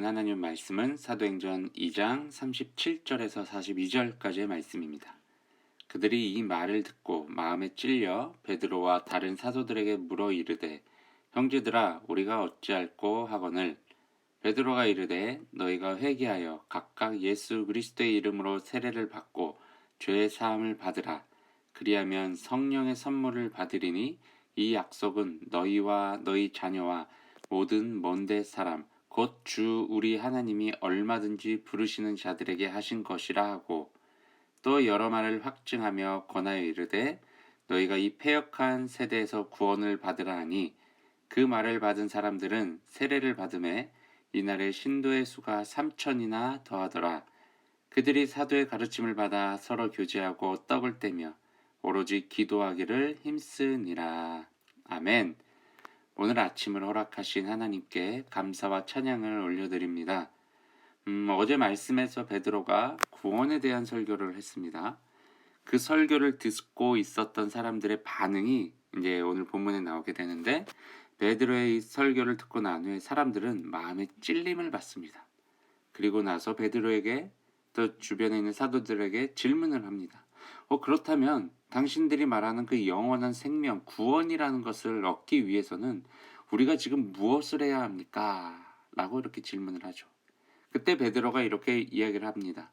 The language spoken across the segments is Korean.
주신 하나님 말씀은 사도행전 2장 37절에서 42절까지의 말씀입니다. 그들이 이 말을 듣고 마음에 찔려 베드로와 다른 사도들에게 물어 이르되 형제들아 우리가 어찌할꼬 하거늘 베드로가 이르되 너희가 회개하여 각각 예수 그리스도의 이름으로 세례를 받고 죄의 사함을 받으라 그리하면 성령의 선물을 받으리니 이 약속은 너희와 너희 자녀와 모든 먼데 사람 곧 주 우리 하나님이 얼마든지 부르시는 자들에게 하신 것이라 하고 또 여러 말을 확증하며 권하여 이르되 너희가 이 패역한 세대에서 구원을 받으라 하니 그 말을 받은 사람들은 세례를 받음에 이날의 신도의 수가 삼천이나 더하더라. 그들이 사도의 가르침을 받아 서로 교제하고 떡을 떼며 오로지 기도하기를 힘쓰니라. 아멘. 오늘 아침을 허락하신 하나님께 감사와 찬양을 올려드립니다. 음, 어제 말씀에서 베드로가 구원에 대한 설교를 했습니다. 그 설교를 듣고 있었던 사람들의 반응이 이제 오늘 본문에 나오게 되는데 베드로의 이 설교를 듣고 난 후에 사람들은 마음에 찔림을 받습니다. 그리고 나서 베드로에게 또 주변에 있는 사도들에게 질문을 합니다. 어, 그렇다면 당신들이 말하는 그 영원한 생명, 구원이라는 것을 얻기 위해서는 우리가 지금 무엇을 해야 합니까? 라고 이렇게 질문을 하죠. 그때 베드로가 이렇게 이야기를 합니다.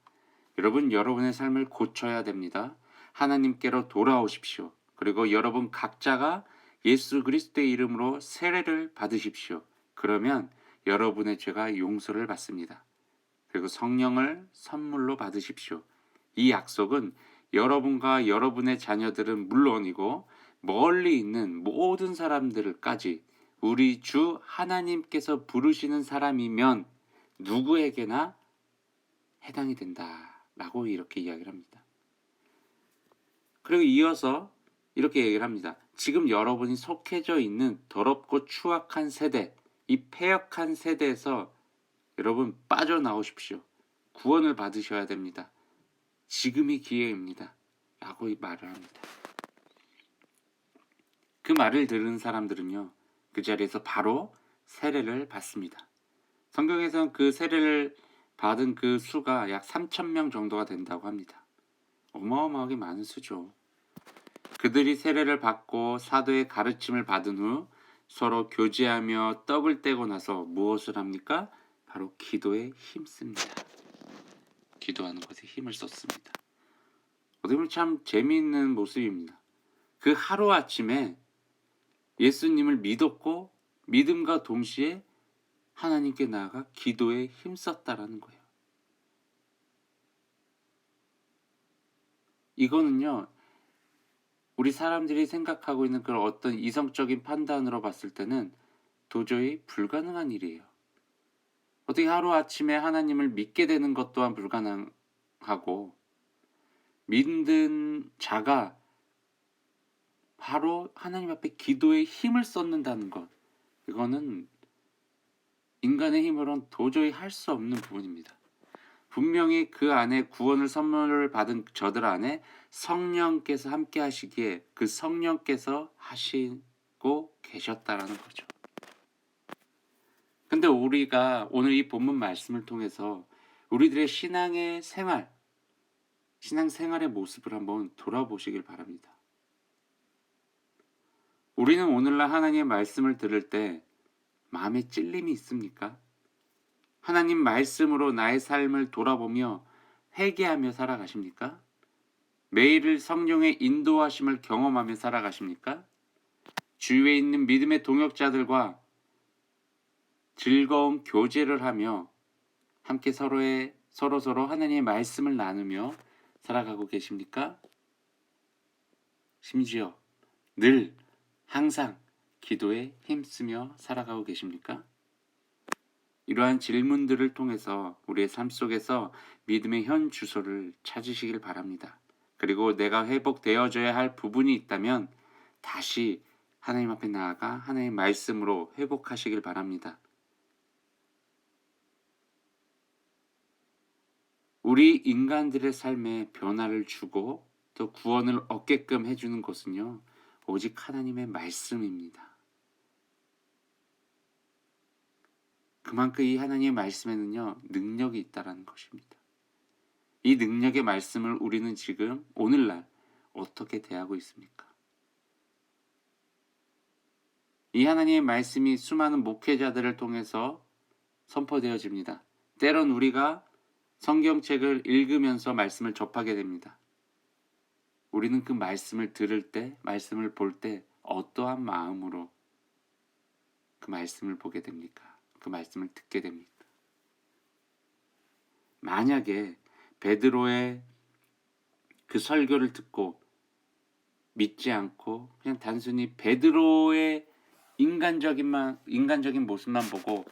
여러분, 여러분의 삶을 고쳐야 됩니다. 하나님께로 돌아오십시오. 그리고 여러분 각자가 예수 그리스도의 이름으로 세례를 받으십시오. 그러면 여러분의 죄가 용서를 받습니다. 그리고 성령을 선물로 받으십시오. 이 약속은 여러분과 여러분의 자녀들은 물론이고 멀리 있는 모든 사람들까지 우리 주 하나님께서 부르시는 사람이면 누구에게나 해당이 된다라고 이렇게 이야기를 합니다. 그리고 이어서 이렇게 얘기를 합니다. 지금 여러분이 속해져 있는 더럽고 추악한 세대, 이 폐역한 세대에서 여러분 빠져나오십시오. 구원을 받으셔야 됩니다. 지금이 기회입니다. 라고 말을 합니다. 그 말을 들은 사람들은요, 그 자리에서 바로 세례를 받습니다. 성경에서는 그 세례를 받은 그 수가 약 3천 명 정도가 된다고 합니다. 어마어마하게 많은 수죠. 그들이 세례를 받고 사도의 가르침을 받은 후 서로 교제하며 떡을 떼고 나서 무엇을 합니까? 바로 기도에 힘씁니다. 기도하는 것에 힘을 썼습니다. 어떻게 보면 참 재미있는 모습입니다. 그 하루아침에 예수님을 믿었고 믿음과 동시에 하나님께 나아가 기도에 힘썼다라는 거예요. 이거는요, 우리 사람들이 생각하고 있는 그런 어떤 이성적인 판단으로 봤을 때는 도저히 불가능한 일이에요. 어떻게 하루아침에 하나님을 믿게 되는 것 또한 불가능하고, 믿는 자가 바로 하나님 앞에 기도에 힘을 쏟는다는 것. 이거는 인간의 힘으로는 도저히 할 수 없는 부분입니다. 분명히 그 안에 구원을 선물을 받은 저들 안에 성령께서 함께 하시기에 그 성령께서 하시고 계셨다라는 거죠. 근데 우리가 오늘 이 본문 말씀을 통해서 우리들의 신앙의 생활, 신앙 생활의 모습을 한번 돌아보시길 바랍니다. 우리는 오늘날 하나님의 말씀을 들을 때 마음에 찔림이 있습니까? 하나님 말씀으로 나의 삶을 돌아보며 회개하며 살아가십니까? 매일을 성령의 인도하심을 경험하며 살아가십니까? 주위에 있는 믿음의 동역자들과 즐거운 교제를 하며 함께 서로의 서로 서로 하나님의 말씀을 나누며 살아가고 계십니까? 심지어 늘 항상 기도에 힘쓰며 살아가고 계십니까? 이러한 질문들을 통해서 우리의 삶 속에서 믿음의 현 주소를 찾으시길 바랍니다. 그리고 내가 회복되어져야 할 부분이 있다면 다시 하나님 앞에 나아가 하나님의 말씀으로 회복하시길 바랍니다. 우리 인간들의 삶에 변화를 주고 또 구원을 얻게끔 해주는 것은요, 오직 하나님의 말씀입니다. 그만큼 이 하나님의 말씀에는요, 능력이 있다라는 것입니다. 이 능력의 말씀을 우리는 지금 오늘날 어떻게 대하고 있습니까? 이 하나님의 말씀이 수많은 목회자들을 통해서 선포되어집니다. 때론 우리가 성경책을 읽으면서 말씀을 접하게 됩니다. 우리는 그 말씀을 들을 때, 말씀을 볼 때 어떠한 마음으로 그 말씀을 보게 됩니까? 그 말씀을 듣게 됩니까? 만약에 베드로의 그 설교를 듣고 믿지 않고 그냥 단순히 베드로의 인간적인만 인간적인 모습만 보고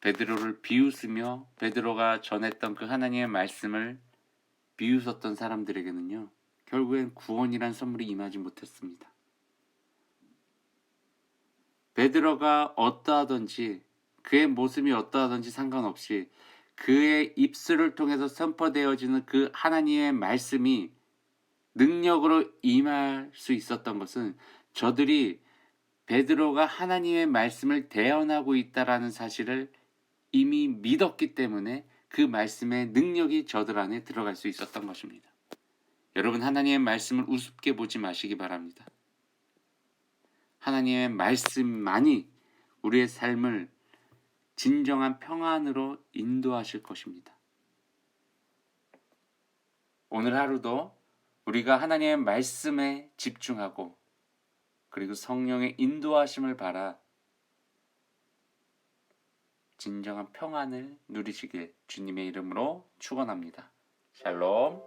베드로를 비웃으며 베드로가 전했던 그 하나님의 말씀을 비웃었던 사람들에게는요 결국엔 구원이란 선물이 임하지 못했습니다. 베드로가 어떠하든지 그의 모습이 어떠하든지 상관없이 그의 입술을 통해서 선포되어지는 그 하나님의 말씀이 능력으로 임할 수 있었던 것은 저들이 베드로가 하나님의 말씀을 대언하고 있다라는 사실을 이미 믿었기 때문에 그 말씀의 능력이 저들 안에 들어갈 수 있었던 것입니다. 여러분 하나님의 말씀을 우습게 보지 마시기 바랍니다. 하나님의 말씀만이 우리의 삶을 진정한 평안으로 인도하실 것입니다. 오늘 하루도 우리가 하나님의 말씀에 집중하고 그리고 성령의 인도하심을 바라 진정한 평안을 누리시길 주님의 이름으로 축원합니다. 샬롬.